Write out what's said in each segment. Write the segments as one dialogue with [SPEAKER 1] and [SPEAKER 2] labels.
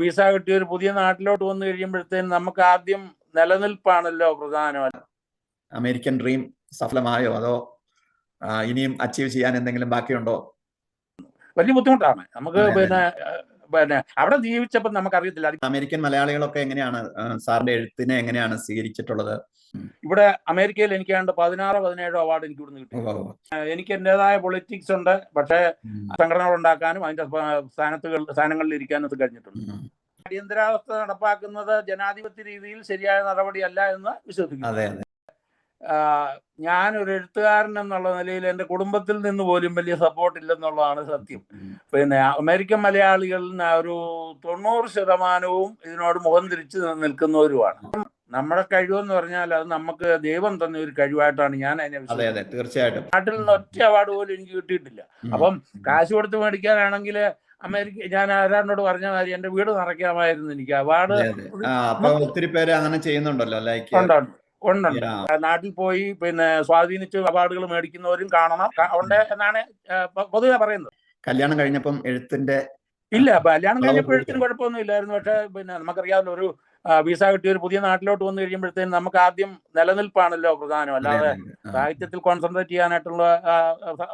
[SPEAKER 1] Visa കിട്ടി ഒരു പുതിയ നാട്ടിലോട്ട് വന്നു കഴിയുമ്പോഴത്തേന് നമുക്ക് ആദ്യം നിലനിൽപ്പാണല്ലോ പ്രധാനമല്ല
[SPEAKER 2] അമേരിക്കൻ ഡ്രീം സഫലമായോ? അതോ ഇനിയും അച്ചീവ് ചെയ്യാൻ എന്തെങ്കിലും ബാക്കിയുണ്ടോ?
[SPEAKER 1] വലിയ ബുദ്ധിമുട്ടാണ്. നമുക്ക്. പിന്നെ പിന്നെ അവിടെ ജീവിച്ചപ്പോൾ നമുക്കറിയത്തില്ല.
[SPEAKER 2] അമേരിക്കൻ മലയാളികളൊക്കെ എങ്ങനെയാണ് സാറിന്റെ എഴുത്തിനെ എങ്ങനെയാണ് സ്വീകരിച്ചിട്ടുള്ളത്?
[SPEAKER 1] ഇവിടെ അമേരിക്കയിൽ എനിക്ക് കണ്ട് പതിനാറോ പതിനേഴോ അവാർഡ് എനിക്ക് ഇവിടുന്ന് കിട്ടി. എനിക്ക് എന്റേതായ പൊളിറ്റിക്സ് ഉണ്ട് പക്ഷേ സംഘടനകൾ ഉണ്ടാക്കാനും അതിന്റെ സ്ഥാനത്തുകൾ സ്ഥാനങ്ങളിൽ ഇരിക്കാനും ഇത് കഴിഞ്ഞിട്ടുണ്ട്. അടിയന്തരാവസ്ഥ നടപ്പാക്കുന്നത് ജനാധിപത്യ രീതിയിൽ ശരിയായ നടപടിയല്ല എന്ന് വിശ്വസിക്കുന്നു.
[SPEAKER 2] അതെ
[SPEAKER 1] ഒരു എഴുത്തുകാരൻ എന്നുള്ള നിലയിൽ എന്റെ കുടുംബത്തിൽ നിന്ന് പോലും വലിയ സപ്പോർട്ട് ഇല്ലെന്നുള്ളതാണ് സത്യം. പിന്നെ അമേരിക്കൻ മലയാളികളിൽ നിന്ന് ഒരു തൊണ്ണൂറ് ശതമാനവും ഇതിനോട് മുഖം തിരിച്ച് നിൽക്കുന്നവരുമാണ്. നമ്മുടെ കഴിവെന്ന് പറഞ്ഞാൽ അത് നമുക്ക് ദൈവം തന്ന ഒരു കഴിവായിട്ടാണ് ഞാൻ അതിനെ
[SPEAKER 2] അതെ അതെ. തീർച്ചയായിട്ടും.
[SPEAKER 1] നാട്ടിൽ നിന്ന് ഒറ്റ അവാർഡ് പോലും എനിക്ക് കിട്ടിയിട്ടില്ല. അപ്പം കാശ് കൊടുത്ത് മേടിക്കാനാണെങ്കിൽ അമേരിക്ക ഞാൻ ആരാടിനോട് പറഞ്ഞ കാര്യം എന്റെ വീട് നിറയ്ക്കാമായിരുന്നു എനിക്ക്. അവാർഡ്
[SPEAKER 2] ഒത്തിരി പേര് അങ്ങനെ ചെയ്യുന്നുണ്ടല്ലോ ലൈക്ക്
[SPEAKER 1] ഉണ്ട് ഉണ്ട് ഉണ്ട് നാട്ടിൽ പോയി പിന്നെ സ്വാധീനിച്ച് അവാർഡുകൾ മേടിക്കുന്നവരും കാണണം. ഉണ്ട് എന്നാണ് പൊതുവെ പറയുന്നത്.
[SPEAKER 2] കല്യാണം കഴിഞ്ഞപ്പം എഴുത്തിന്റെ
[SPEAKER 1] ഇല്ല കല്യാണം കഴിഞ്ഞപ്പോൾ
[SPEAKER 2] എഴുത്തിന്?
[SPEAKER 1] കുഴപ്പമൊന്നും ഇല്ലായിരുന്നു. പക്ഷെ പിന്നെ നമുക്കറിയാവുന്ന ഒരു വിസ കിട്ടി ഒരു പുതിയ നാട്ടിലോട്ട് വന്നു കഴിയുമ്പോഴത്തേനും നമുക്ക് ആദ്യം നിലനിൽപ്പാണല്ലോ പ്രധാനം. അല്ലാതെ. സാഹിത്യത്തിൽ കോൺസെൻട്രേറ്റ് ചെയ്യാനായിട്ടുള്ള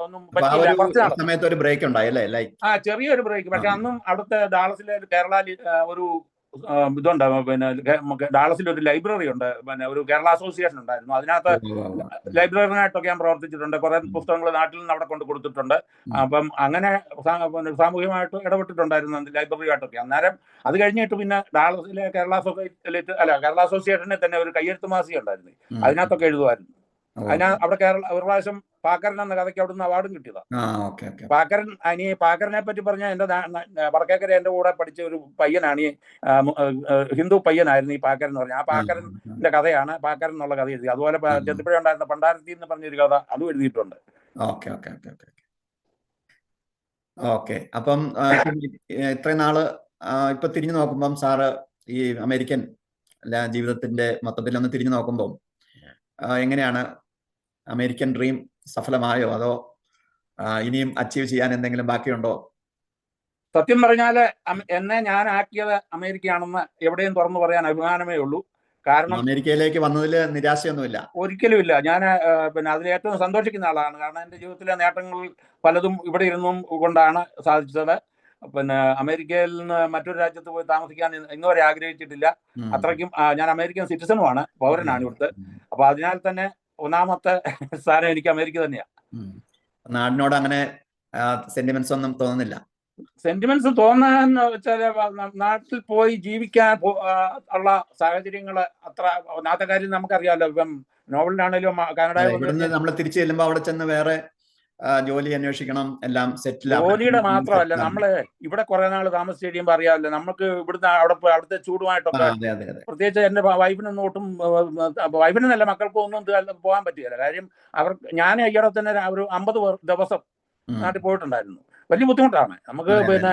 [SPEAKER 1] ഒന്നും
[SPEAKER 2] ആ
[SPEAKER 1] പറ്റിയില്ല. ചെറിയൊരു ബ്രേക്ക് പക്ഷെ അന്നും അവിടുത്തെ ഡാളസിലെ കേരള ഒരു ഇതുണ്ട്. പിന്നെ ഡാളസിൽ ഒരു ലൈബ്രറി ഉണ്ട്. പിന്നെ ഒരു കേരള അസോസിയേഷൻ ഉണ്ടായിരുന്നു. അതിനകത്ത് ലൈബ്രറിനായിട്ടൊക്കെ ഞാൻ പ്രവർത്തിച്ചിട്ടുണ്ട്. കുറെ പുസ്തകങ്ങൾ നാട്ടിൽ നിന്ന് അവിടെ കൊണ്ട് കൊടുത്തിട്ടുണ്ട്. അപ്പം അങ്ങനെ സാമൂഹികമായിട്ട് ഇടപെട്ടിട്ടുണ്ടായിരുന്നു ലൈബ്രറിയായിട്ടൊക്കെ. അന്നേരം അത് കഴിഞ്ഞിട്ട് പിന്നെ ഡാളസിലെ കേരള സൊസൈറ്റി അല്ല കേരള അസോസിയേഷനെ തന്നെ ഒരു കയ്യെഴുത്ത് മാസിക ഉണ്ടായിരുന്നു അതിനകത്തൊക്കെ എഴുതുമായിരുന്നു. അതിനാ അവിടെ കേരള ഒരു പ്രാവശ്യം പാക്കരൻ എന്ന കഥയ്ക്ക് അവിടുന്ന് അവാർഡും കിട്ടിയതാണ് പാക്കരൻ അനി പാക്കരനെ പറ്റി പറഞ്ഞാൽ എന്റെ വടക്കേക്കര എന്റെ കൂടെ പഠിച്ച ഒരു പയ്യനാണ് ഈ ഹിന്ദു പയ്യനായിരുന്നു ഈ പാക്കരൻ എന്ന് പറഞ്ഞാൽ ആ പാക്കരന്റെ കഥയാണ് പാക്കരൻ എന്നുള്ള കഥ എഴുതി അതുപോലെ ചെത്തിപ്പുഴ ഉണ്ടായിരുന്ന പണ്ടാരത്തി എന്ന് പറഞ്ഞൊരു കഥ അതും എഴുതിയിട്ടുണ്ട്.
[SPEAKER 2] Okay okay okay okay okay അപ്പം ഇത്രയും നാൾ ഇപ്പൊ തിരിഞ്ഞു നോക്കുമ്പം സാറ് ഈ അമേരിക്കൻ ജീവിതത്തിന്റെ മൊത്തത്തിൽ ഒന്ന് തിരിഞ്ഞു നോക്കുമ്പോൾ എങ്ങനെയാണ് അമേരിക്കൻ ഡ്രീം സഫലമായോ അതോ ഇനിയും അച്ചീവ് ചെയ്യാൻ എന്തെങ്കിലും ബാക്കിയുണ്ടോ?
[SPEAKER 1] സത്യം പറഞ്ഞാൽ എന്നെ ഞാൻ ആക്കിയത് അമേരിക്കയാണെന്ന് എവിടെയും തുറന്നു പറയാൻ അഭിമാനമേ ഉള്ളൂ. കാരണം
[SPEAKER 2] അമേരിക്കയിലേക്ക് വന്നതിൽ നിരാശയൊന്നുമില്ല.
[SPEAKER 1] ഒരിക്കലുമില്ല. ഞാൻ പിന്നെ അതിൽ ഏറ്റവും സന്തോഷിക്കുന്ന ആളാണ്. കാരണം എന്റെ ജീവിതത്തിലെ നേട്ടങ്ങൾ പലതും ഇവിടെ ഇരുന്നും കൊണ്ടാണ് സാധിച്ചത്. പിന്നെ അമേരിക്കയിൽ നിന്ന് മറ്റൊരു രാജ്യത്ത് പോയി താമസിക്കാൻ ഇന്ന് ഇന്ന് വരെ ആഗ്രഹിച്ചിട്ടില്ല. അത്രയ്ക്കും ഞാൻ അമേരിക്കൻ സിറ്റിസണുമാണ് പൗരനാണ് ഇവിടുത്തെ. അപ്പൊ അതിനാൽ തന്നെ ഒന്നാമത്തെ സ്ഥാനം എനിക്ക് അമേരിക്ക
[SPEAKER 2] തന്നെയാ. നാടിനോട് അങ്ങനെ സെന്റിമെന്റ്സ് ഒന്നും തോന്നുന്നില്ല.
[SPEAKER 1] സെന്റിമെന്റ്സ് തോന്നാന്ന് വെച്ചാൽ നാട്ടിൽ പോയി ജീവിക്കാൻ ഉള്ള സാഹചര്യങ്ങൾ അത്ര ഒന്നാമത്തെ കാര്യം നമുക്കറിയാലോ. ഇപ്പം
[SPEAKER 2] നോവലിനാണെങ്കിലും
[SPEAKER 1] വന്ന്
[SPEAKER 2] നമ്മൾ തിരിച്ചു ചെല്ലുമ്പോൾ അവിടെ ചെന്ന് വേറെ ജോലി അന്വേഷിക്കണം എല്ലാം സെറ്റിൽ
[SPEAKER 1] ജോലിയുടെ മാത്രമല്ല നമ്മൾ ഇവിടെ കുറെ നാൾ താമസിച്ച് കഴിയുമ്പോൾ അറിയാമല്ലോ. നമുക്ക് ഇവിടുന്ന് അവിടെ അവിടുത്തെ ചൂടുമായിട്ടൊക്കെ പ്രത്യേകിച്ച് എന്റെ വൈഫിനൊന്നും ഒട്ടും വൈഫിനല്ല മക്കൾക്കും ഒന്നും പോകാൻ പറ്റില്ല. കാര്യം അവർ ഞാൻ ഈയിടെ തന്നെ ഒരു അമ്പത് ദിവസം. നാട്ടിൽ പോയിട്ടുണ്ടായിരുന്നു. വലിയ ബുദ്ധിമുട്ടാണ്. നമുക്ക്. പിന്നെ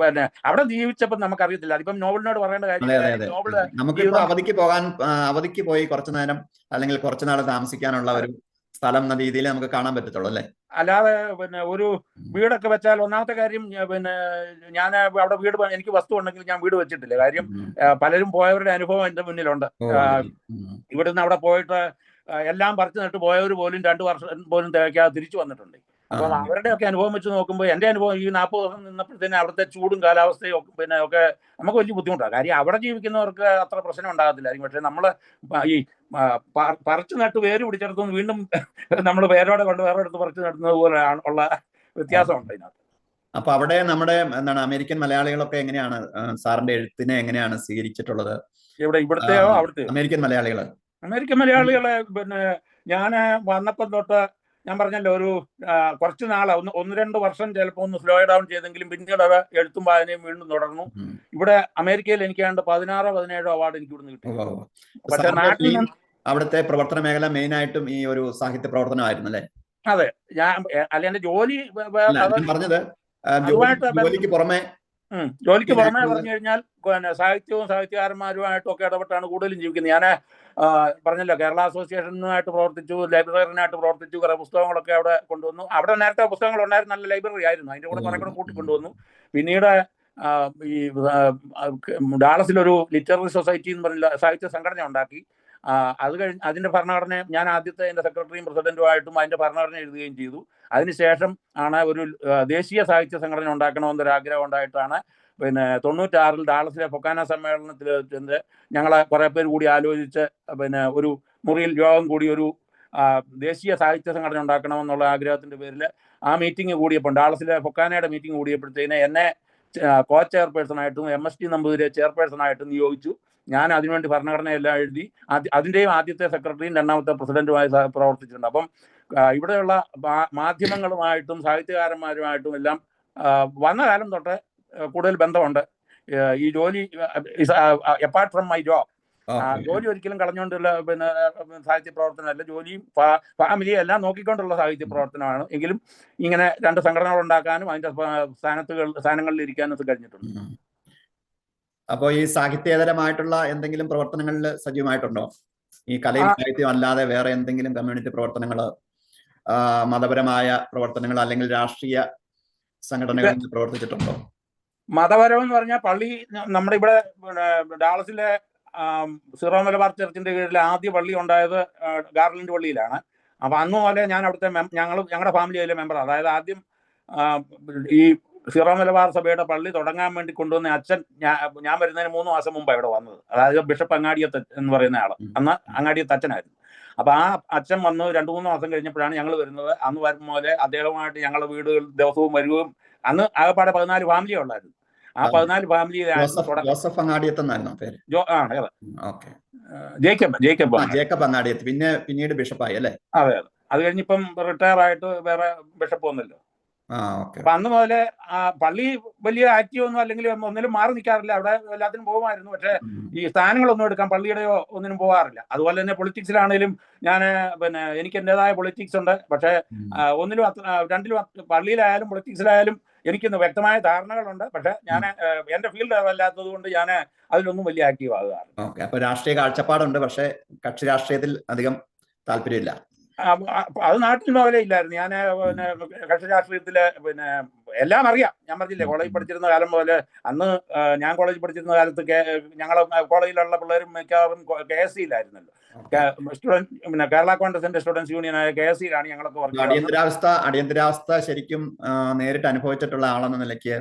[SPEAKER 1] പിന്നെ അവിടെ ജീവിച്ചപ്പോൾ നമുക്കറിയത്തില്ല. അതിപ്പം നോവലിനോട് പറയേണ്ട കാര്യം നോവൽ
[SPEAKER 2] നമുക്കിപ്പോ അവധിക്ക് പോകാൻ അവധിക്ക് പോയി കുറച്ചു നേരം അല്ലെങ്കിൽ കുറച്ചു നാൾ താമസിക്കാനുള്ള ഒരു സ്ഥലം എന്ന രീതിയിൽ നമുക്ക് കാണാൻ പറ്റത്തുള്ളൂ അല്ലേ?
[SPEAKER 1] അല്ലാതെ പിന്നെ ഒരു വീടൊക്കെ വെച്ചാൽ ഒന്നാമത്തെ കാര്യം പിന്നെ ഞാൻ അവിടെ വീട് എനിക്ക് വസ്തു ഉണ്ടെങ്കിൽ ഞാൻ വീട് വെച്ചിട്ടില്ല. കാര്യം പലരും പോയവരുടെ അനുഭവം എന്റെ മുന്നിലുണ്ട്. ഇവിടുന്ന് അവിടെ പോയിട്ട് എല്ലാം പറിച്ചു നട്ട് പോയവർ പോലും രണ്ടു വർഷം പോലും തികയ്ക്കാതെ തിരിച്ചു വന്നിട്ടുണ്ട്. അപ്പം
[SPEAKER 2] അവരുടെ
[SPEAKER 1] അവരുടെയൊക്കെ അനുഭവം വെച്ച് നോക്കുമ്പോൾ എന്റെ അനുഭവം ഈ നാൽപ്പത് ദിവസം നിന്നപ്പോഴത്തേന് അവിടുത്തെ ചൂടും കാലാവസ്ഥയും ഒക്കെ പിന്നെ ഒക്കെ നമുക്ക് വലിയ ബുദ്ധിമുട്ടാണ്. കാര്യം അവിടെ ജീവിക്കുന്നവർക്ക് അത്ര പ്രശ്നം ഉണ്ടാകത്തില്ലായിരിക്കും പക്ഷെ നമ്മൾ ഈ പറിച്ചു നട്ട് വേര് പിടിച്ചെടുത്തുനിന്ന് വീണ്ടും നമ്മൾ വേരോടെ കൊണ്ട് വേറെ എടുത്ത് പറിച്ചു നടുന്നത് പോലെ ഉള്ള വ്യത്യാസമുണ്ട് ഇതിനകത്ത്
[SPEAKER 2] അപ്പൊ അവിടെ നമ്മുടെ എന്താണ് അമേരിക്കൻ മലയാളികളൊക്കെ എങ്ങനെയാണ് സാറിന്റെ എഴുത്തിനെ എങ്ങനെയാണ് സ്വീകരിച്ചിട്ടുള്ളത്?
[SPEAKER 1] ഇവിടെ ഇവിടുത്തെയോ അവിടുത്തെ
[SPEAKER 2] അമേരിക്കൻ മലയാളികൾ
[SPEAKER 1] അമേരിക്കൻ മലയാളികളെ പിന്നെ ഞാൻ വന്നപ്പം തൊട്ട് ഞാൻ പറഞ്ഞല്ലോ ഒരു കുറച്ച് നാളെ ഒന്ന് ഒന്ന് രണ്ട് വർഷം ചിലപ്പോൾ ഒന്ന് സ്ലോ ഡൗൺ ചെയ്തെങ്കിലും പിന്നീട് അത് എഴുത്തും വായനയും വീണ്ടും തുടർന്നു. ഇവിടെ അമേരിക്കയിൽ എനിക്ക് കണ്ട് പതിനാറോ പതിനേഴോ അവാർഡ് എനിക്ക് ഇവിടുന്ന് കിട്ടി. പക്ഷെ നാട്ടിൽ
[SPEAKER 2] അവിടുത്തെ പ്രവർത്തന മേഖല മെയിൻ ആയിട്ടും ഈ ഒരു സാഹിത്യ പ്രവർത്തനമായിരുന്നു അല്ലേ
[SPEAKER 1] അതെ ഞാൻ അല്ലെ എന്റെ ജോലി
[SPEAKER 2] പറഞ്ഞത് ജോലിക്ക് പുറമെ
[SPEAKER 1] ജോലിക്ക് പുറമെ പറഞ്ഞു കഴിഞ്ഞാൽ പിന്നെ സാഹിത്യവും സാഹിത്യകാരന്മാരുമായിട്ടും ഒക്കെ ഇടപെട്ടാണ് കൂടുതലും ജീവിക്കുന്നത്. ഞാൻ പറഞ്ഞല്ലോ കേരള അസോസിയേഷനുമായിട്ട് പ്രവർത്തിച്ചു ലൈബ്രറിനായിട്ട് പ്രവർത്തിച്ചു കുറെ പുസ്തകങ്ങളൊക്കെ അവിടെ കൊണ്ടുവന്നു. അവിടെ നേരത്തെ പുസ്തകങ്ങൾ ഉണ്ടായിരുന്നു നല്ല ലൈബ്രറി ആയിരുന്നു. അതിന്റെ കൂടെ കുറെ കൂടെ കൂട്ടിക്കൊണ്ടുവന്നു. പിന്നീട് ഈ ഡാളസിലൊരു ലിറ്റററി സൊസൈറ്റി എന്ന് പറഞ്ഞ സാഹിത്യ സംഘടന ഉണ്ടാക്കി. അത് കഴിഞ്ഞ് അതിന്റെ ഭരണഘടന ഞാൻ ആദ്യത്തെ എന്റെ സെക്രട്ടറിയും പ്രസിഡന്റുമായിട്ടും അതിന്റെ ഭരണഘടന എഴുതുകയും ചെയ്തു. അതിനുശേഷം ആണ് ഒരു ദേശീയ സാഹിത്യ സംഘടന ഉണ്ടാക്കണമെന്നൊരു ആഗ്രഹം ഉണ്ടായിട്ടാണ് പിന്നെ തൊണ്ണൂറ്റാറിൽ ഡാളസിലെ പൊക്കാന സമ്മേളനത്തിൽ ചെന്ന് ഞങ്ങളെ കുറെ പേര് കൂടി ആലോചിച്ച് പിന്നെ ഒരു മുറിയിൽ യോഗം കൂടി ഒരു ദേശീയ സാഹിത്യ സംഘടന ഉണ്ടാക്കണമെന്നുള്ള ആഗ്രഹത്തിന്റെ പേരിൽ ആ മീറ്റിംഗ് കൂടിയപ്പോൾ ഡാളസിലെ പൊക്കാനയുടെ മീറ്റിംഗ് കൂടിയപ്പോഴത്തേന് എന്നെ കോ ചെയർപേഴ്സൺ ആയിട്ടും M S T Namboothiri chairperson ആയിട്ടും നിയോഗിച്ചു. ഞാൻ അതിനുവേണ്ടി ഭരണഘടന എല്ലാം എഴുതി അതിന്റെയും ആദ്യത്തെ സെക്രട്ടറിയും രണ്ടാമത്തെ പ്രസിഡന്റുമായി പ്രവർത്തിച്ചിട്ടുണ്ട്. അപ്പം ഇവിടെയുള്ള മാധ്യമങ്ങളുമായിട്ടും സാഹിത്യകാരന്മാരുമായിട്ടും എല്ലാം വന്ന കാലം തൊട്ട് കൂടുതൽ ബന്ധമുണ്ട്. ഈ ജോലി അപ്പാർട്ട് ഫ്രം മൈ ജോബ് ജോലി ഒരിക്കലും കളഞ്ഞുകൊണ്ടുള്ള പിന്നെ സാഹിത്യ പ്രവർത്തനമല്ല ജോലിയും ഫാമിലിയും എല്ലാം നോക്കിക്കൊണ്ടുള്ള സാഹിത്യ പ്രവർത്തനമാണ് എങ്കിലും ഇങ്ങനെ രണ്ട് സംഘടനകൾ ഉണ്ടാക്കാനും അതിന്റെ സ്ഥാനത്തുകൾ സ്ഥാനങ്ങളിൽ ഇരിക്കാനും കഴിഞ്ഞിട്ടുണ്ട്.
[SPEAKER 2] ഉം. അപ്പോ ഈ സാഹിത്യേതരമായിട്ടുള്ള എന്തെങ്കിലും പ്രവർത്തനങ്ങളിൽ സജീവമായിട്ടുണ്ടോ? ഈ കലയും സാഹിത്യം അല്ലാതെ വേറെ എന്തെങ്കിലും കമ്മ്യൂണിറ്റി പ്രവർത്തനങ്ങൾ മതപരമായ പ്രവർത്തനങ്ങൾ അല്ലെങ്കിൽ രാഷ്ട്രീയ സംഘടനകളിൽ പ്രവർത്തിച്ചിട്ടുണ്ടോ?
[SPEAKER 1] മതപരം എന്ന് പറഞ്ഞാൽ പള്ളി നമ്മുടെ ഇവിടെ ഡാളസിലെ സീറോ മലബാർ ചർച്ചിന്റെ കീഴിൽ ആദ്യ പള്ളി ഉണ്ടായത് ഗാർലൻഡ് പള്ളിയിലാണ്. അപ്പൊ അന്ന് പോലെ ഞാൻ അവിടുത്തെ ഞങ്ങൾ ഞങ്ങളുടെ ഫാമിലി അതിലെ മെമ്പർ അതായത് ആദ്യം ഈ സീറോ മലബാർ സഭയുടെ പള്ളി തുടങ്ങാൻ വേണ്ടി കൊണ്ടുവന്ന അച്ഛൻ ഞാൻ വരുന്നതിന് മൂന്ന് മാസം മുമ്പ് ഇവിടെ വന്നത്. അതായത് ബിഷപ്പ് അങ്ങാടിയത്ത് എന്ന് പറയുന്ന ആൾ. അന്ന് അങ്ങാടിയത്ത് അച്ഛനായിരുന്നു. അപ്പൊ ആ അച്ഛൻ വന്ന് രണ്ടു മൂന്ന് മാസം കഴിഞ്ഞപ്പോഴാണ് ഞങ്ങൾ വരുന്നത്. അന്ന് വരുമ്പോലെ പോലെ അദ്ദേഹവുമായിട്ട് ഞങ്ങളുടെ വീടുകൾ ദിവസവും വരുവും അന്ന് ആകെപ്പാടെ പതിനാല് ഫാമിലി ഉള്ളായിരുന്നു. ആ. പതിനാല് ഫാമിലി
[SPEAKER 2] ജോസഫ് ജോസഫ് അങ്ങാടിയത്ത് എന്നായിരുന്നു പേര്?
[SPEAKER 1] ആ അതെ
[SPEAKER 2] ഓക്കെ.
[SPEAKER 1] ജേക്കബ് ജേക്കബ്
[SPEAKER 2] ജേക്കബ് അങ്ങാടിയത്ത് പിന്നെ പിന്നീട് ബിഷപ്പായി അല്ലേ?
[SPEAKER 1] അതെ അതെ. അത് കഴിഞ്ഞിപ്പം റിട്ടയർ ആയിട്ട് വേറെ ബിഷപ്പ് വന്നല്ലോ അപ്പൊ അന്ന് മുതലേ ആ പള്ളി വലിയ ആക്റ്റീവ് ഒന്നും അല്ലെങ്കിൽ ഒന്നിലും മാറി നിൽക്കാറില്ല. അവിടെ എല്ലാത്തിനും പോകുമായിരുന്നു. പക്ഷെ ഈ സ്ഥാനങ്ങളൊന്നും എടുക്കാൻ പള്ളിയുടെയോ ഒന്നിനും പോകാറില്ല. അതുപോലെ തന്നെ പൊളിറ്റിക്സിലാണെങ്കിലും ഞാൻ പിന്നെ എനിക്ക് എന്റേതായ പൊളിറ്റിക്സ് ഉണ്ട്. പക്ഷെ ഒന്നിലും രണ്ടിലും പള്ളിയിലായാലും പൊളിറ്റിക്സിലായാലും എനിക്കൊന്ന് വ്യക്തമായ ധാരണകളുണ്ട്. പക്ഷെ ഞാൻ എന്റെ ഫീൽഡ് അല്ലാത്തത് കൊണ്ട് ഞാൻ അതിലൊന്നും വലിയ ആക്റ്റീവ്
[SPEAKER 2] ആകാറില്ല അപ്പൊ രാഷ്ട്രീയ കാഴ്ചപ്പാടുണ്ട്. പക്ഷെ കക്ഷി രാഷ്ട്രീയത്തിൽ അധികം താല്പര്യമില്ല.
[SPEAKER 1] അത് നാട്ടിൽ മുതലേ ഇല്ലായിരുന്നു. ഞാൻ പിന്നെ കക്ഷി രാഷ്ട്രീയത്തിൽ പിന്നെ എല്ലാം അറിയാം. ഞാൻ പറഞ്ഞില്ലേ കോളേജിൽ പഠിച്ചിരുന്ന കാലം മുതൽ അന്ന് ഞാൻ കോളേജ് പഠിച്ചിരുന്ന കാലത്ത് ഞങ്ങൾ കോളേജിലുള്ള പിള്ളേരും മിക്കവാറും കെ എസ് സിയിലായിരുന്നല്ലോ സ്റ്റുഡന്റ് പിന്നെ കേരള കോൺഗ്രസിന്റെ സ്റ്റുഡൻസ് യൂണിയനായ കെ എസ് സിയിലാണ് ഞങ്ങളൊക്കെ വർക്ക്
[SPEAKER 2] അടിയന്തരാവസ്ഥ അടിയന്തരാവസ്ഥ ശരിക്കും നേരിട്ട് അനുഭവിച്ചിട്ടുള്ള ആളെന്ന നിലയ്ക്ക്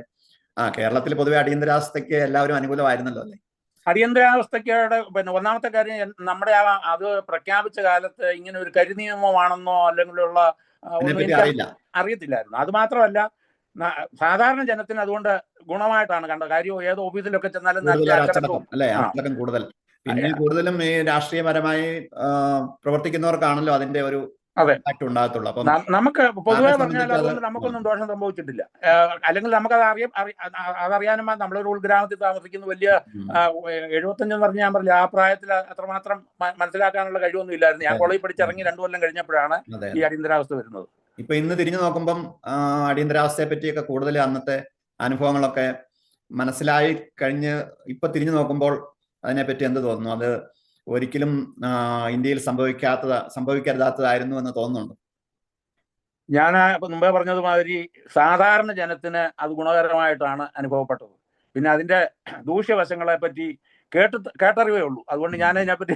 [SPEAKER 2] ആ കേരളത്തിൽ പൊതുവെ അടിയന്തരാവസ്ഥയ്ക്ക് എല്ലാവരും അനുകൂലമായിരുന്നല്ലോ അല്ലേ?
[SPEAKER 1] അടിയന്തരാവസ്ഥയ്ക്കയുടെ പിന്നെ ഒന്നാമത്തെ കാര്യം നമ്മുടെ ആ അത് പ്രഖ്യാപിച്ച കാലത്ത് ഇങ്ങനെ ഒരു അല്ലെങ്കിലുള്ള
[SPEAKER 2] അതിനെപ്പറ്റി
[SPEAKER 1] എനിക്ക്
[SPEAKER 2] അറിയില്ല.
[SPEAKER 1] അറിയത്തില്ലായിരുന്നു. അത് മാത്രമല്ല സാധാരണ ജനത്തിന് അതുകൊണ്ട് ഗുണമായിട്ടാണ് കണ്ടത്. കാര്യം ഏത് ഓഫീസിലൊക്കെ ചെന്നാലും
[SPEAKER 2] കൂടുതൽ പിന്നെ കൂടുതലും ഈ രാഷ്ട്രീയപരമായി പ്രവർത്തിക്കുന്നവർക്കാണല്ലോ അതിന്റെ ഒരു
[SPEAKER 1] അതെ.
[SPEAKER 2] ഉണ്ടാകത്തുള്ളൂ. അപ്പം
[SPEAKER 1] നമുക്ക് പൊതുവെ പറഞ്ഞാൽ അതുകൊണ്ട് നമുക്കൊന്നും ദോഷം സംഭവിച്ചിട്ടില്ല. അല്ലെങ്കിൽ നമുക്കത് അറിയാം അതറിയാനും. നമ്മളൊരു ഉൾഗ്രാമത്തിൽ താമസിക്കുന്ന വലിയ എഴുപത്തഞ്ചെന്ന് പറഞ്ഞാൽ ഞാൻ പറഞ്ഞില്ല ആ പ്രായത്തിൽ അത്രമാത്രം മനസ്സിലാക്കാനുള്ള കഴിവൊന്നും ഇല്ലായിരുന്നു. ഞാൻ
[SPEAKER 2] കോളേജ്
[SPEAKER 1] കോളേജിൽ പഠിച്ചിറങ്ങി രണ്ടു കൊല്ലം കഴിഞ്ഞപ്പോഴാണ് ഈ അടിയന്തരാവസ്ഥ വരുന്നത്.
[SPEAKER 2] ഇപ്പൊ ഇന്ന് തിരിഞ്ഞു നോക്കുമ്പം അടിയന്തരാവസ്ഥയെ പറ്റിയൊക്കെ കൂടുതൽ അന്നത്തെ അനുഭവങ്ങളൊക്കെ മനസ്സിലായി കഴിഞ്ഞ് ഇപ്പൊ തിരിഞ്ഞു നോക്കുമ്പോൾ അതിനെപ്പറ്റി എന്ത് തോന്നുന്നു? അത് ഒരിക്കലും ഇന്ത്യയിൽ സംഭവിക്കാത്തത് സംഭവിക്കരുതാത്തതായിരുന്നു എന്ന് തോന്നുന്നുണ്ട്?
[SPEAKER 1] ഞാൻ ഇപ്പൊ മുമ്പേ പറഞ്ഞതുമാതിരി സാധാരണ ജനത്തിന് അത് ഗുണകരമായിട്ടാണ് അനുഭവപ്പെട്ടത്. പിന്നെ അതിന്റെ ദൂഷ്യവശങ്ങളെ പറ്റി കേട്ട് കേട്ടറിവേ ഉള്ളൂ. അതുകൊണ്ട് ഞാൻ അതിനെപ്പറ്റി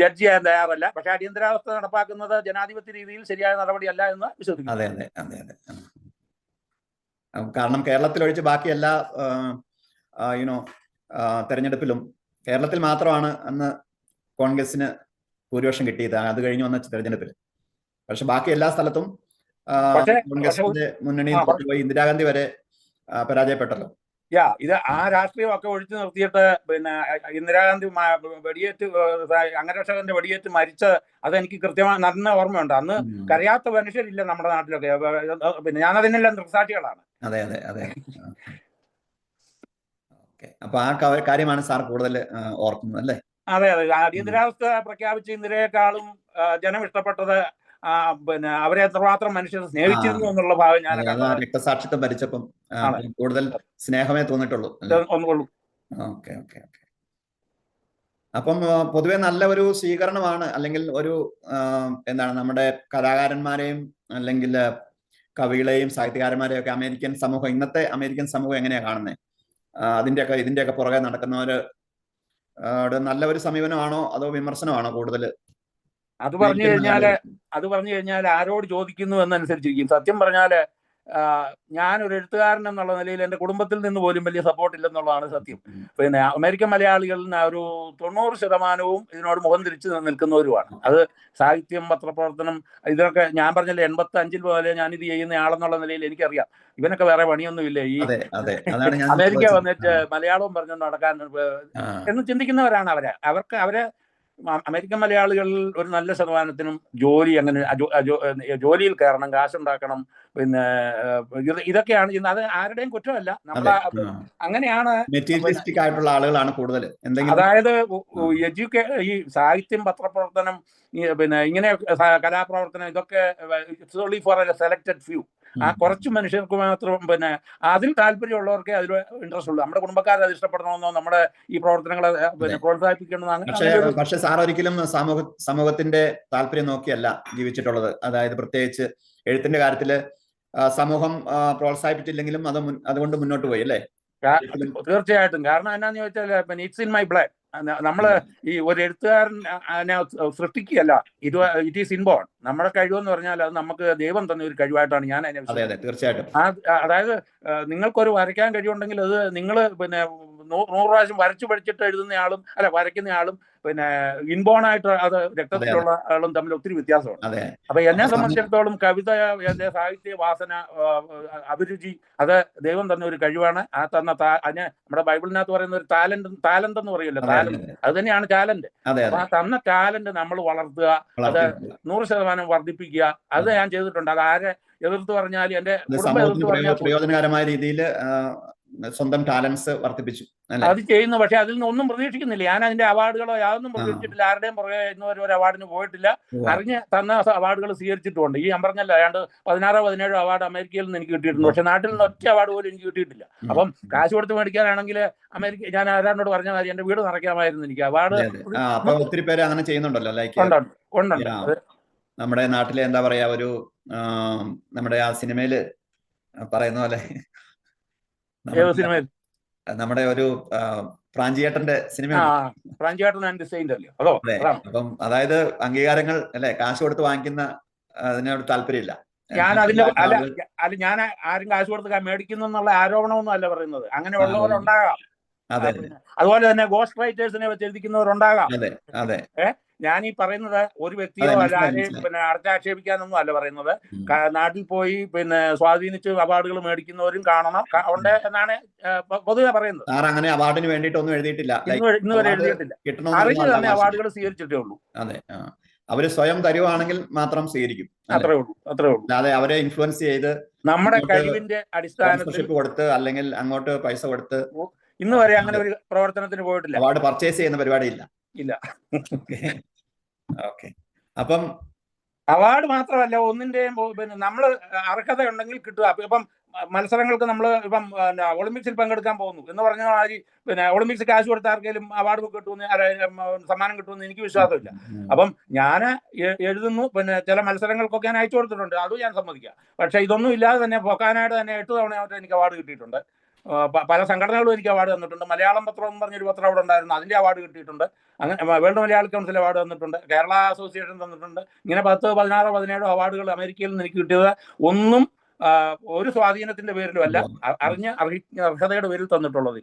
[SPEAKER 1] ജഡ്ജ് ചെയ്യാൻ തയ്യാറല്ല. പക്ഷെ അടിയന്തരാവസ്ഥ നടപ്പാക്കുന്നത് ജനാധിപത്യ രീതിയിൽ ശരിയായ നടപടിയല്ല എന്ന് വിശ്വസിക്കുന്നു.
[SPEAKER 2] അതെ അതെ അതെ അതെ. കാരണം കേരളത്തിൽ ഒഴിച്ച് ബാക്കി എല്ലാ യുനോ തെരഞ്ഞെടുപ്പിലും കേരളത്തിൽ മാത്രമാണ് അന്ന് കോൺഗ്രസിന് ഭൂരിപക്ഷം കിട്ടിയത് അത് കഴിഞ്ഞ് വന്ന തെരഞ്ഞെടുപ്പിൽ പക്ഷെ ബാക്കി എല്ലാ സ്ഥലത്തും കോൺഗ്രസിന്റെ മുന്നണിയിൽ പോയി ഇന്ദിരാഗാന്ധി വരെ പരാജയപ്പെട്ടല്ലോ.
[SPEAKER 1] യാ ഇത് ആ രാഷ്ട്രീയമൊക്കെ ഒഴിച്ചു നിർത്തിയിട്ട് പിന്നെ ഇന്ദിരാഗാന്ധി വെടിയേറ്റ് അംഗരക്ഷകന്റെ വെടിയേറ്റ് മരിച്ച അതെനിക്ക് കൃത്യമായി നല്ല ഓർമ്മയുണ്ട്. അന്ന്. കരയാത്ത മനുഷ്യരില്ല നമ്മുടെ നാട്ടിലൊക്കെ. പിന്നെ ഞാൻ അതിനെല്ലാം ദൃക്സാക്ഷികളാണ്.
[SPEAKER 2] അതെ അതെ അതെ. അപ്പൊ ആ കാര്യമാണ് സാർ കൂടുതൽ ഓർക്കുന്നത് അല്ലേ?
[SPEAKER 1] അതെ അതെ. അടിയന്തരാവസ്ഥ പ്രഖ്യാപിച്ച ഇന്ദിരയെക്കാളും ജനം ഇഷ്ടപ്പെട്ടത് പിന്നെ അവരെ എത്രമാത്രം മനുഷ്യർ സ്നേഹിച്ചിരുന്നു എന്നുള്ള ഭാവം ഞാൻ
[SPEAKER 2] രക്തസാക്ഷിത്വം ഭരിച്ചപ്പം കൂടുതൽ സ്നേഹമേ തോന്നിട്ടുള്ളൂ അല്ലേ?
[SPEAKER 1] ഒന്നുകൊള്ളു
[SPEAKER 2] ഓക്കെ ഓക്കെ ഓക്കെ. അപ്പം പൊതുവെ നല്ല ഒരു സ്വീകരണമാണ് അല്ലെങ്കിൽ ഒരു എന്താണ് നമ്മുടെ കലാകാരന്മാരെയും അല്ലെങ്കിൽ കവികളെയും സാഹിത്യകാരന്മാരെയും ഒക്കെ അമേരിക്കൻ സമൂഹം ഇന്നത്തെ അമേരിക്കൻ സമൂഹം എങ്ങനെയാണ് കാണുന്നത് അതിന്റെയൊക്കെ ഇതിന്റെയൊക്കെ പുറകെ നടക്കുന്നവര് നല്ല ഒരു സമീപനമാണോ അതോ വിമർശനമാണോ കൂടുതൽ
[SPEAKER 1] അത് പറഞ്ഞു കഴിഞ്ഞാൽ അത് പറഞ്ഞു കഴിഞ്ഞാൽ ആരോട് ചോദിക്കുന്നു എന്നനുസരിച്ചിരിക്കും. സത്യം പറഞ്ഞാൽ ആ, ഞാനൊരു എഴുത്തുകാരൻ എന്നുള്ള നിലയിൽ എന്റെ കുടുംബത്തിൽ നിന്ന് പോലും വലിയ സപ്പോർട്ട് ഇല്ലെന്നുള്ളതാണ് സത്യം. പിന്നെ അമേരിക്കൻ മലയാളികളിൽ ഒരു തൊണ്ണൂറ് ശതമാനവും ഇതിനോട് മുഖം തിരിച്ച് നിൽക്കുന്നവരുമാണ്. അത് സാഹിത്യം പത്രപ്രവർത്തനം ഇതിനൊക്കെ ഞാൻ പറഞ്ഞല്ലേ എൺപത്തി അഞ്ചിൽ പോലെ ഞാൻ ഇത് ചെയ്യുന്ന ആളെന്നുള്ള നിലയിൽ എനിക്കറിയാം. ഇവനൊക്കെ വേറെ പണിയൊന്നുമില്ല. ഈ
[SPEAKER 2] ഞാൻ
[SPEAKER 1] അമേരിക്ക വന്നിട്ട് മലയാളവും പറഞ്ഞു നടക്കാൻ എന്ന് ചിന്തിക്കുന്നവരാണ് അവരെ. അവർക്ക് അവർ അമേരിക്കൻ മലയാളികളിൽ ഒരു നല്ല ശതമാനത്തിനും ജോലി അങ്ങനെ ജോലിയിൽ കയറണം കാശുണ്ടാക്കണം പിന്നെ ഇതൊക്കെയാണ് ചെയ്യുന്നത്. അത് ആരുടെയും കുറ്റമല്ല. നമ്മളെ അങ്ങനെയാണ്
[SPEAKER 2] മെറ്റീരിയലിസ്റ്റിക് ആയിട്ടുള്ള ആളുകളാണ് കൂടുതൽ
[SPEAKER 1] അതായത് എഡ്യൂക്കേ ഈ സാഹിത്യം പത്രപ്രവർത്തനം പിന്നെ ഇങ്ങനെ കലാപ്രവർത്തനം ഇതൊക്കെ only for a selected few ആ കുറച്ച് മനുഷ്യർക്ക് മാത്രം പിന്നെ അതിൽ താല്പര്യമുള്ളവർക്കേ അതിൽ ഇൻട്രസ്റ്റ് ഉള്ളൂ. നമ്മുടെ കുടുംബക്കാർ അത് ഇഷ്ടപ്പെടണമെന്നോ നമ്മുടെ ഈ പ്രവർത്തനങ്ങളെ പിന്നെ പ്രോത്സാഹിപ്പിക്കണമെന്നോ അങ്ങനെ
[SPEAKER 2] പക്ഷേ സാർ ഒരിക്കലും സമൂഹ സമൂഹത്തിന്റെ താല്പര്യം നോക്കിയല്ല ജീവിച്ചിട്ടുള്ളത്. അതായത് പ്രത്യേകിച്ച് എഴുത്തിന്റെ കാര്യത്തിൽ സമൂഹം പ്രോത്സാഹിപ്പിച്ചില്ലെങ്കിലും അത് അതുകൊണ്ട് മുന്നോട്ട് പോയി അല്ലേ?
[SPEAKER 1] തീർച്ചയായിട്ടും. കാരണം എന്നാന്ന് ചോദിച്ചാൽ ഇറ്റ്സ് ഇൻ മൈ ബ്ലഡ്. നമ്മൾ ഈ ഒരു എഴുത്തുകാരൻ സൃഷ്ടിക്കുകയല്ല. ഇത് ഇറ്റ് ഈസ് ഇൻബോൺ നമ്മുടെ കഴിവെന്ന് പറഞ്ഞാൽ അത് നമുക്ക് ദൈവം തന്ന ഒരു കഴിവായിട്ടാണ് ഞാൻ അതിനെ
[SPEAKER 2] അതെ അതെ. തീർച്ചയായിട്ടും.
[SPEAKER 1] അതായത് നിങ്ങൾക്കൊരു വരയ്ക്കാൻ കഴിവുണ്ടെങ്കിൽ അത് നിങ്ങൾ പിന്നെ നൂറ് പ്രാവശ്യം വരച്ചു പഠിച്ചിട്ട് എഴുതുന്ന ആളും അല്ല വരയ്ക്കുന്ന ആളും പിന്നെ ഇൻബോൺ ആയിട്ട് അത് രക്തത്തിലുള്ള ആളും തമ്മിൽ ഒത്തിരി വ്യത്യാസമുണ്ട്. അപ്പൊ എന്നെ സംബന്ധിച്ചിടത്തോളം കവിത എന്റെ സാഹിത്യ വാസന അഭിരുചി അത് ദൈവം തന്ന ഒരു കഴിവാണ്. ആ തന്ന അതിന് നമ്മുടെ ബൈബിളിനകത്ത് പറയുന്ന ഒരു ടാലന്റ് ടാലന്റ് എന്ന് പറയുമല്ലോ ടാലന്റ്
[SPEAKER 2] അത്.
[SPEAKER 1] തന്നെയാണ് ടാലന്റ് അപ്പൊ ആ തന്ന ടാലന്റ് നമ്മൾ വളർത്തുക
[SPEAKER 2] അത്
[SPEAKER 1] നൂറ് ശതമാനം വർദ്ധിപ്പിക്കുക. അത് ഞാൻ ചെയ്തിട്ടുണ്ട്. അത് ആരെ എതിർത്ത് പറഞ്ഞാൽ എന്റെ
[SPEAKER 2] പ്രയോജനകരമായ രീതിയിൽ സ്വന്തം ടാലൻസ് വർദ്ധിപ്പിച്ചു
[SPEAKER 1] അത് ചെയ്യുന്നു. പക്ഷെ അതിൽ നിന്ന് ഒന്നും പ്രതീക്ഷിക്കുന്നില്ല. ഞാൻ അതിന്റെ അവാർഡുകളോ യാതൊന്നും പ്രതീക്ഷിച്ചിട്ടില്ല. ആരുടെയും പുറകെ ഇന്നുവരെ ഒരു അവാർഡിന് പോയിട്ടില്ല. അറിഞ്ഞ് തന്ന അവാർഡുകൾ സ്വീകരിച്ചിട്ടുണ്ട്. ഈ ഞാൻ പറഞ്ഞല്ലോ ഏതാണ്ട് പതിനാറോ പതിനേഴോ അവാർഡ് അമേരിക്കയിൽ നിന്ന് എനിക്ക് കിട്ടിയിട്ടുണ്ട്. പക്ഷെ നാട്ടിൽ നിന്ന് ഒറ്റ അവാർഡ് പോലും എനിക്ക് കിട്ടിയിട്ടില്ല. അപ്പം കാശ് കൊടുത്ത് മേടിക്കാനാണെങ്കിൽ അമേരിക്ക ഞാൻ ആരാനോട് പറഞ്ഞ മാതിരി എന്റെ വീട് നിറയ്ക്കാമായിരുന്നു എനിക്ക്. അവാർഡ്
[SPEAKER 2] ഒത്തിരി പേര് അങ്ങനെ ചെയ്യുന്നുണ്ടല്ലോ ലൈക്ക്
[SPEAKER 1] ഉണ്ടുണ്ട്
[SPEAKER 2] നമ്മുടെ നാട്ടിലെ എന്താ പറയാ ഒരു നമ്മുടെ ആ സിനിമയിൽ പറയുന്ന പോലെ നമ്മുടെ- ഒരു പ്രാഞ്ചിയേട്ടന്റെ സിനിമ
[SPEAKER 1] പ്രാഞ്ചിയേട്ടൻ ആൻഡ് സെയിന്റ് അല്ലേ? അതോ
[SPEAKER 2] അപ്പം അതായത് അംഗീകാരങ്ങൾ അല്ലെ കാശ് കൊടുത്ത് വാങ്ങിക്കുന്ന അതിനോട് താല്പര്യമില്ല.
[SPEAKER 1] ഞാൻ അതിന്റെ അല്ല അല്ല ഞാൻ ആരും കാശ് കൊടുത്ത് മേടിക്കുന്നു എന്നുള്ള ആരോപണമൊന്നും അല്ല പറയുന്നത്. അങ്ങനെ ഉള്ളവരുണ്ടാകാം
[SPEAKER 2] അതെ.
[SPEAKER 1] അതുപോലെ തന്നെ ഗോസ്റ്റ് റൈറ്റേഴ്സിനെ വെച്ച് എഴുതിക്കുന്നവരുണ്ടാകാം
[SPEAKER 2] അതെ അതെ.
[SPEAKER 1] ഞാൻ ഈ പറയുന്നത് ഒരു വ്യക്തിയോ
[SPEAKER 2] അതെ,
[SPEAKER 1] അല്ല
[SPEAKER 2] മനസ്സിലായി,
[SPEAKER 1] ആരെയും പിന്നെ അടച്ചാക്ഷേപിക്കാനൊന്നും അല്ല പറയുന്നത്. നാട്ടിൽ പോയി പിന്നെ സ്വാധീനിച്ച് അവാർഡുകൾ മേടിക്കുന്നവരും കാണണം. അവിടെ ഉണ്ട് എന്നാണ് പൊതുവെ പറയുന്നത്.
[SPEAKER 2] സാർ അങ്ങനെ അവാർഡിന് വേണ്ടിയിട്ടൊന്നും എഴുതിയിട്ടില്ല.
[SPEAKER 1] ഇന്ന് വരെ- എഴുതിയിട്ടില്ല. അറിഞ്ഞു തന്നെ അവാർഡുകൾ സ്വീകരിച്ചിട്ടേ ഉള്ളൂ.
[SPEAKER 2] അതെ. അവർ സ്വയം തരുവാണെങ്കിൽ മാത്രം സ്വീകരിക്കും.
[SPEAKER 1] അത്രേ ഉള്ളൂ അത്രേ ഉള്ളൂ.
[SPEAKER 2] അല്ലാതെ അവരെ ഇൻഫ്ലുവൻസ് ചെയ്ത്
[SPEAKER 1] നമ്മുടെ കഴിവിന്റെ അടിസ്ഥാനത്തിൽ
[SPEAKER 2] കൊടുത്ത് അല്ലെങ്കിൽ അങ്ങോട്ട് പൈസ കൊടുത്ത്
[SPEAKER 1] ഇന്ന് വരെ അങ്ങനെ ഒരു പ്രവർത്തനത്തിന് പോയിട്ടില്ല.
[SPEAKER 2] അവാർഡ് പർച്ചേസ് ചെയ്യുന്ന പരിപാടിയില്ല.
[SPEAKER 1] ഇല്ല.
[SPEAKER 2] ഓക്കെ. അപ്പം
[SPEAKER 1] അവാർഡ് മാത്രമല്ല ഒന്നിന്റെയും പിന്നെ നമ്മൾ അർഹത ഉണ്ടെങ്കിൽ കിട്ടുക ഇപ്പം മത്സരങ്ങൾക്ക് നമ്മൾ ഇപ്പം ഒളിമ്പിക്സിൽ പങ്കെടുക്കാൻ പോകുന്നു എന്ന് പറഞ്ഞ മാതിരി പിന്നെ ഒളിമ്പിക്സ് കാശ് കൊടുത്ത ആർക്കെങ്കിലും അവാർഡ് കിട്ടുമെന്ന് സമ്മാനം കിട്ടുമെന്ന് എനിക്ക് വിശ്വാസമില്ല. അപ്പം ഞാൻ എഴുതുന്നു പിന്നെ ചില മത്സരങ്ങൾക്കൊക്കെ ഞാൻ അയച്ചു കൊടുത്തിട്ടുണ്ട്. അതും ഞാൻ സമ്മതിക്കാം. പക്ഷെ ഇതൊന്നും ഇല്ലാതെ തന്നെ പൊക്കാനായിട്ട് തന്നെ എട്ട് തവണയായിട്ട് എനിക്ക് അവാർഡ് കിട്ടിയിട്ടുണ്ട്. പല സംഘടനകളും എനിക്ക് അവാർഡ് തന്നിട്ടുണ്ട്. മലയാളം പത്രം എന്ന് പറഞ്ഞൊരു പത്രം അവിടെ ഉണ്ടായിരുന്നു. അതിന്റെ അവാർഡ് കിട്ടിയിട്ടുണ്ട്. അങ്ങനെ വേൾഡ് മലയാളി കൗൺസിൽ അവാർഡ് തന്നിട്ടുണ്ട്. കേരള അസോസിയേഷൻ തന്നിട്ടുണ്ട്. ഇങ്ങനെ പത്ത് പതിനാറോ പതിനേഴോ അവാർഡുകൾ അമേരിക്കയിൽ നിന്ന് എനിക്ക് കിട്ടിയത് ഒന്നും ഒരു സ്വാധീനത്തിന്റെ പേരിലും അല്ല അറിഞ്ഞ് അറിഞ്ഞ അർഹി- അർഹതയുടെ പേരിൽ തന്നിട്ടുള്ളത്.